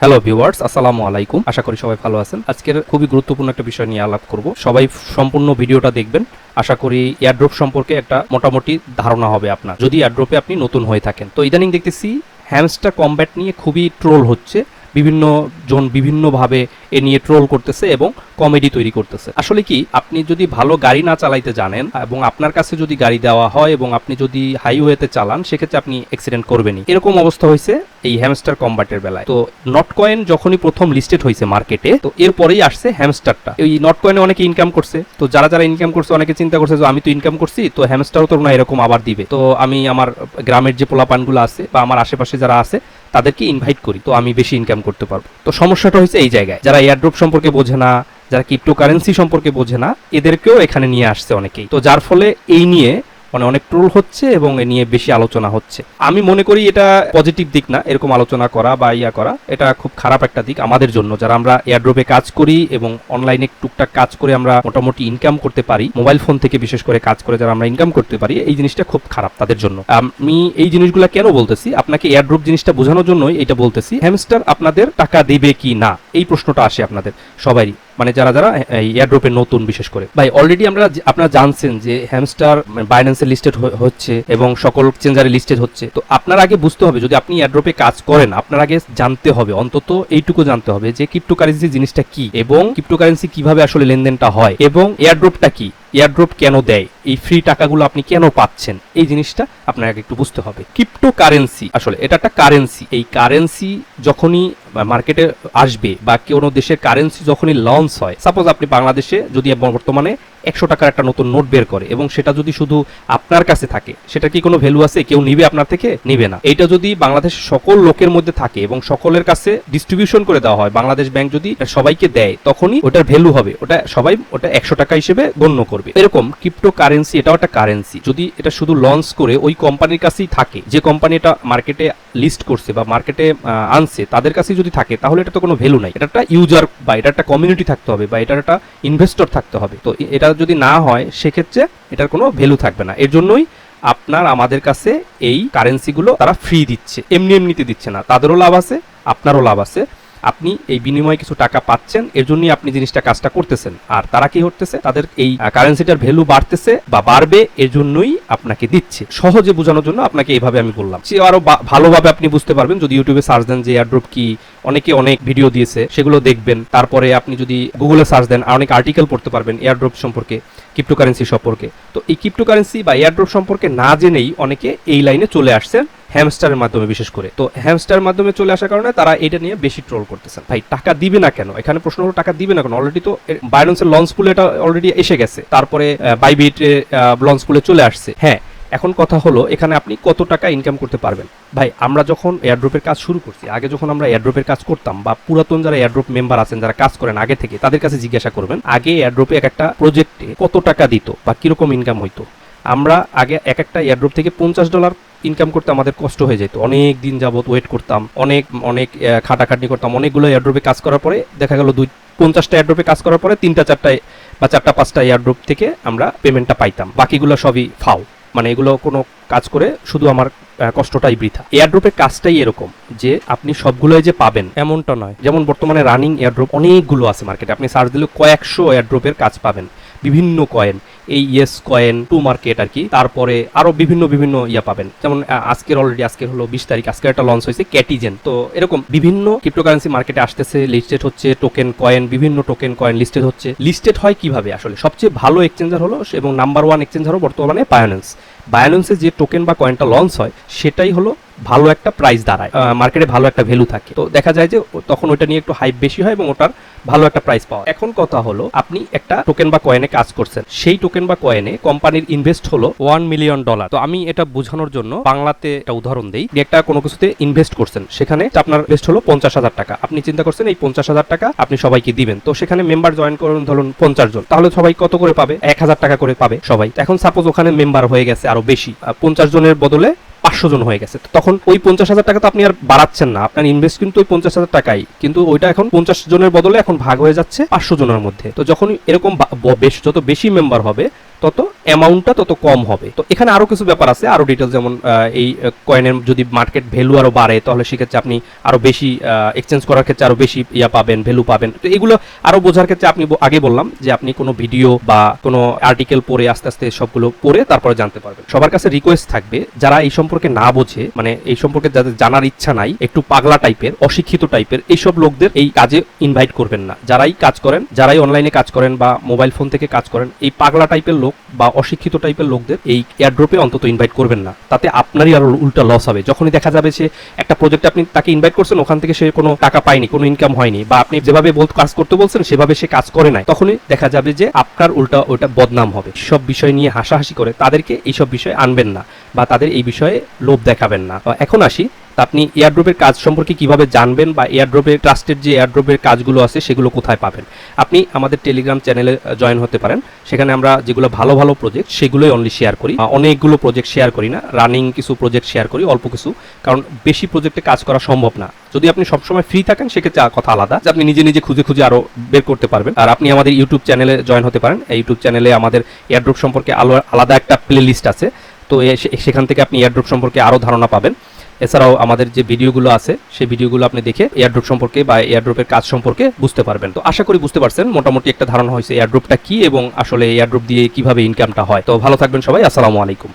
Hello viewers আসসালামু আলাইকুম। আশা করি সবাই ভালো আছেন। আজকের খুবই গুরুত্বপূর্ণ একটা বিষয় নিয়ে আলাপ করব। সবাই সম্পূর্ণ ভিডিওটা দেখবেন। আশা করি এয়ারড্রপ সম্পর্কে একটা মোটামুটি ধারণা হবে আপনার। যদি এয়ারড্রপে আপনি নতুন হয়ে থাকেন। তো ইদানিং দেখতেছি হ্যামস্টার কমব্যাট নিয়ে খুবই ট্রোল হচ্ছে। বিভিন্ন জন বিভিন্নভাবে এ নিয়ে ট্রোল করতেছে এবং কমেডি তৈরি করতেছে। আসলে কি, আপনি যদি ভালো গাড়ি না চালাইতে জানেন এবং আপনার কাছে যদি গাড়ি দেওয়া হয় এবং আপনি যদি হাইওয়েতে চালান, সেক্ষেত্রে আপনি অ্যাক্সিডেন্ট করবেনই। এরকম অবস্থা হয়েছে এই হ্যামস্টার কম্বাটের বেলায়। তো নট কয়েন যখনই প্রথম লিস্টেড হয়েছে মার্কেটে তো এরপরেই আসছে হ্যামস্টারটা এই নট কয়েনে অনেকে ইনকাম করছে। তো যারা যারা ইনকাম করছে, অনেকে চিন্তা করছে যে আমি তো ইনকাম করছি, তো হ্যামস্টারও তো না এরকম আবার দিবে। তো আমি আমার গ্রামের যে পোলাপানগুলো আছে বা আমার আশেপাশে যারা আছে তাদেরকে ইনভাইট করি, তো আমি বেশি ইনকাম করতে পারব। তো সমস্যাটা হয়েছে এই জায়গায়। যারা এয়ারড্রপ সম্পর্কে বোঝে না, যারা ক্রিপ্টোকারেন্সি সম্পর্কে বোঝে না, এদেরকেও এখানে নিয়ে আসছে অনেকেই। তো যার ফলে এই নিয়ে মানে অনেক ট্রোল হচ্ছে এবং এ নিয়ে বেশি আলোচনা হচ্ছে। আমি মনে করি এটা পজিটিভ দিক না, এরকম আলোচনা করা বা ইয়া করা, এটা খুব খারাপ একটা দিক আমাদের জন্য। যারা আমরা এয়ারড্রপে কাজ করি এবং অনলাইনে টুকটাক কাজ করে আমরা মোটামুটি ইনকাম করতে পারি মোবাইল ফোন থেকে বিশেষ করে কাজ করে যারা আমরা ইনকাম করতে পারি, এই জিনিসটা খুব খারাপ তাদের জন্য। আমি এই জিনিসগুলো কেন বলতেছি? আপনাকে এয়ারড্রপ জিনিসটা বোঝানোর জন্যই এটা বলতেছি হ্যামস্টার আপনাদের টাকা দেবে কি না? এই প্রশ্নটা আসে আপনাদের সবারই মানে যারা যারা এই এয়ারড্রপে নতুন বিশেষ করে। ভাই অলরেডি আমরা আপনারা জানছেন যে হ্যামস্টার বাইন্যান্সে লিস্টেড হচ্ছে এবং সকল চেঞ্জারে লিস্টেড হচ্ছে। তো আপনার আগে বুঝতে হবে, যদি আপনি এয়ারড্রপে কাজ করেন, আপনার আগে জানতে হবে, অন্তত এইটুকু জানতে হবে যে ক্রিপ্টোকারেন্সি জিনিসটা কি এবং ক্রিপ্টোকারেন্সি কীভাবে আসলে লেনদেনটা হয় এবং এয়ারড্রপটা কি এয়ারড্রপ কেন দেয়, এই ফ্রি টাকাগুলো আপনি কেন পাচ্ছেন, এই জিনিসটা আপনার আগে একটু বুঝতে হবে। ক্রিপ্টো কারেন্সি আসলে এটা একটা কারেন্সি এই কারেন্সি যখনই মার্কেটে আসবে বা কোনো দেশের কারেন্সি যখনই লঞ্চ হয় সাপোজ আপনি বাংলাদেশে যদি বর্তমানে একশো টাকার একটা নতুন নোট বের করে এবং সেটা যদি শুধু আপনার কাছে থাকে সেটা কি কোনো ভ্যালু আছে? কেউ নিবে আপনার থেকে? নিবে না। এটা যদি বাংলাদেশের সকল লোকের মধ্যে থাকে এবং সকলের কাছে ডিস্ট্রিবিউশন করে দেওয়া হয়, বাংলাদেশ ব্যাংক যদি সবাইকে দেয়, তখনই ওটার ভ্যালু হবে। ওটা সবাই ওটা একশো টাকা হিসেবে গণ্য করবে। এরকম ক্রিপ্টো কারেন্সি এটাও একটা কারেন্সি যদি এটা শুধু লঞ্চ করে ওই কোম্পানির কাছেই থাকে, যে কোম্পানি এটা মার্কেটে লিস্ট করছে বা মার্কেটে আনছে, তাদের কাছেই যদি থাকে, তাহলে এটা তো কোনো ভ্যালু নাই। এটা একটা ইউজার বা এটা একটা কমিউনিটি থাকতে হবে বা এটার একটা ইনভেস্টর থাকতে হবে। তো এটা যদি না হয়, সেক্ষেত্রে এটার কোনো ভ্যালু থাকবে না। এর জন্যই আপনার, আমাদের কাছে এই কারেন্সিগুলো তারা ফ্রি দিচ্ছে। এমনি এমনিতে দিচ্ছে না। তাদেরও লাভ আছে, আপনারও লাভ আছে। আপনি এই বিনিময়ে কিছু টাকা পাচ্ছেন, এর জন্যই আপনি জিনিসটা কাজটা করতেছেন। আর তারা কি করতেছে? তাদের এই কারেন্সিটার ভ্যালু বাড়তেছে বা বাড়বে, এর জন্যই আপনাকে দিচ্ছে। সহজে বোঝানোর জন্য আপনাকে এইভাবে আমি বললাম। সে আরও ভালোভাবে আপনি বুঝতে পারবেন। যদি ইউটিউবে সার্চ দেন যে এয়ারড্রপ কি, অনেকে অনেক ভিডিও দিয়েছে, সেগুলো দেখবেন। তারপরে আপনি যদি গুগলে সার্চ দেন অনেক আর্টিকেল পড়তে পারবেন এয়ারড্রপ সম্পর্কে ক্রিপ্টোকারেন্সি সম্পর্কে। তো এই ক্রিপ্টোকারেন্সি বা এয়ারড্রপ সম্পর্কে না জেনেই অনেকে এই লাইনে চলে আসছেন। হ্যামস্টারের মাধ্যমে বিশেষ করে। তো হ্যামস্টার মাধ্যমে চলে আসার কারণে তারা এটা নিয়ে বেশি ট্রোল করতেছেন। ভাই, টাকা দিবে না কেন? এখানে প্রশ্ন হলো টাকা দিবে না কেন? অলরেডি তো বাইন্যান্সের লঞ্চ পুলে এটা অলরেডি এসে গেছে। তারপরে বাইবিট লঞ্চ পুলে চলে আসছে। হ্যাঁ এখন কথা হলো এখানে আপনি কত টাকা ইনকাম করতে পারবেন? ভাই, আমরা যখন এয়ারড্রপের কাজ শুরু করছি, আগে যখন আমরা এয়ারড্রপের কাজ করতাম বা পুরাতন যারা এয়ারড্রপ মেম্বার আছেন, যারা কাজ করেন আগে থেকে, তাদের কাছে জিজ্ঞাসা করবেন, আগে এয়ারড্রপে এক একটা প্রজেক্টে কত টাকা দিত বা কীরকম ইনকাম হইতো? আমরা আগে এক একটা এয়ারড্রপ থেকে পঞ্চাশ ডলার ইনকাম করতে আমাদের কষ্ট হয়ে যেত। অনেক দিন যাবত ওয়েট করতাম, অনেক অনেক খাটাখাটনি করতাম। অনেকগুলো এয়ারড্রপে কাজ করার পরে দেখা গেল দুই, পঞ্চাশটা এয়ারড্রপে কাজ করার পরে তিনটা, চারটায় বা চারটা, পাঁচটা এয়ারড্রপ থেকে আমরা পেমেন্টটা পাইতাম। বাকিগুলো সবই ফাও। মানে এগুলো কোনো কাজ করে শুধু আমার কষ্টটাই বৃথা। এয়ারড্রপের কাজটাই এরকম যে আপনি সবগুলোই যে পাবেন, এমনটা নয়। যেমন বর্তমানে রানিং এয়ারড্রপ অনেকগুলো আছে মার্কেটে আপনি সার্চ দিলে কয়েকশো এয়ারড্রপের কাজ পাবেন। বিভিন্ন কয়েন এই ইয়েস কয়েন টু মার্কেট আর কি। তারপরে আরও বিভিন্ন বিভিন্ন ইয়া পাবেন। যেমন আজকের অলরেডি আজকের হলো বিশ তারিখ আজকে একটা লঞ্চ হয়েছে ক্যাটিজেন তো এরকম বিভিন্ন ক্রিপ্টোকারেন্সি মার্কেটে আসতেছে লিস্টেড হচ্ছে টোকেন কয়েন বিভিন্ন টোকেন কয়েন লিস্টেড হচ্ছে। লিস্টেড হয় কীভাবে আসলে? সবচেয়ে ভালো এক্সচেঞ্জার হলো এবং নাম্বার ওয়ান এক্সচেঞ্জার হলো বর্তমানে বায়োনেন্স বায়োনেন্সে যে টোকেন বা কয়েনটা লঞ্চ হয়, সেটাই হলো ভালো একটা প্রাইস দাঁড়ায় মার্কেটে ভালো একটা ভ্যালু থাকে। তো দেখা যায় যে তখন ওটা নিয়ে একটু হাইপ বেশি হয় এবং ওটার ভালো একটা প্রাইস পাওয়া এখন কথা হলো, আপনি একটা টোকেন বা কয়েনে কাজ করছেন। সেই টোকেন বা কয়েনে কোম্পানির ইনভেস্ট হলো ওয়ান মিলিয়ন ডলার তো আমি এটা বোঝানোর জন্য বাংলাতে একটা উদাহরণ দিই। একটা কোনো কিছুতে ইনভেস্ট করছেন, সেখানে আপনার ইনভেস্ট হলো পঞ্চাশ হাজার টাকা। আপনি চিন্তা করছেন, এই পঞ্চাশ হাজার টাকা আপনি সবাইকে দিবেন। তো সেখানে মেম্বার জয়েন করুন, ধরুন পঞ্চাশ জন। তাহলে সবাই কত করে পাবে? এক হাজার টাকা করে পাবে সবাই। এখন সাপোজ ওখানে মেম্বার হয়ে গেছে আরও বেশি। পঞ্চাশ জনের বদলে পাঁচশো জন হয়ে গেছে। তখন ওই পঞ্চাশ হাজার টাকা তো আপনি আর বাড়াচ্ছেন না। আপনার ইনভেস্ট কিন্তু ওই পঞ্চাশ হাজার টাকাই। কিন্তু ওইটা এখন পঞ্চাশ জনের বদলে এখন ভাগ হয়ে যাচ্ছে পাঁচশো জনের মধ্যে। তো যখন এরকম বেশ যত বেশি মেম্বার হবে তত অ্যামাউন্টটা তত কম হবে। তো এখানে আরও কিছু ব্যাপার আছে, আরও ডিটেলস যেমন এই কয়েনের যদি মার্কেট ভ্যালু আরও বাড়ে, তাহলে সেক্ষেত্রে আপনি আরও বেশি এক্সচেঞ্জ করার ক্ষেত্রে আরও বেশি ইয়া পাবেন ভ্যালু পাবেন। তো এগুলো আরও বোঝার ক্ষেত্রে আপনি আগে বললাম যে আপনি কোনো ভিডিও বা কোনো আর্টিকেল পড়ে আস্তে আস্তে সবগুলো পড়ে তারপরে জানতে পারবেন। সবার কাছে রিকোয়েস্ট থাকবে, যারা এই সম্পর্কে না বোঝে মানে এই সম্পর্কে যাদের জানার ইচ্ছা নাই, একটু পাগলা টাইপের অশিক্ষিত টাইপের এইসব লোকদের এই কাজে ইনভাইট করবেন না। যারাই কাজ করেন, যারাই অনলাইনে কাজ করেন বা মোবাইল ফোন থেকে কাজ করেন, এই পাগলা টাইপের লোক বা অশিক্ষিত টাইপের লোকদের এই এয়ারড্রপে অন্তত ইনভাইট করবেন না। তাতে আপনারই আরও উল্টা লস হবে। যখনই দেখা যাবে সে একটা প্রজেক্টে আপনি তাকে ইনভাইট করছেন, ওখান থেকে সে কোনো টাকা পায়নি, কোনো ইনকাম হয়নি বা আপনি যেভাবে কাজ করতে বলছেন, সেভাবে সে কাজ করে নাই, তখনই দেখা যাবে যে আপনার উল্টা ওটা বদনাম হবে। সব বিষয় নিয়ে হাসাহাসি করে তাদেরকে এইসব বিষয়ে আনবেন না বা তাদের এই বিষয়ে লোভ দেখাবেন না। এখন আসি আপনি এয়ারড্রপের কাজ সম্পর্কে কীভাবে জানবেন বা এয়ারড্রপের ট্রাস্টেড যে এয়ারড্রপের কাজগুলো আছে সেগুলো কোথায় পাবেন? আপনি আমাদের টেলিগ্রাম চ্যানেলে জয়েন হতে পারেন। সেখানে আমরা যেগুলো ভালো ভালো প্রজেক্ট সেগুলোই অনলি শেয়ার করি। অনেকগুলো প্রজেক্ট শেয়ার করি না। রানিং কিছু প্রজেক্ট শেয়ার করি, অল্প কিছু। কারণ বেশি প্রজেক্টে কাজ করা সম্ভব না। যদি আপনি সবসময় ফ্রি থাকেন, সেক্ষেত্রে কথা আলাদা। যে আপনি নিজে নিজে খুঁজে খুঁজে আরও বের করতে পারবেন। আর আপনি আমাদের ইউটিউব চ্যানেলে জয়েন হতে পারেন। ইউটিউব চ্যানেলে আমাদের এয়ারড্রপ সম্পর্কে আলো, আলাদা একটা প্লে লিস্ট আছে। তো সেখান থেকে আপনি এয়ারড্রপ সম্পর্কে আরও ধারণা পাবেন। এছাড়াও আমাদের যে ভিডিওগুলো আছে, সেই ভিডিওগুলো আপনি দেখে এয়ারড্রপ সম্পর্কে বা এয়ারড্রপের কাজ সম্পর্কে বুঝতে পারবেন। তো আশা করি বুঝতে পারছেন মোটামুটি একটা ধারণা হয়েছে এয়ারড্রপটা কি এবং আসলে এয়ারড্রপ দিয়ে কীভাবে ইনকামটা হয়। তো ভালো থাকবেন সবাই, আসসালামু আলাইকুম।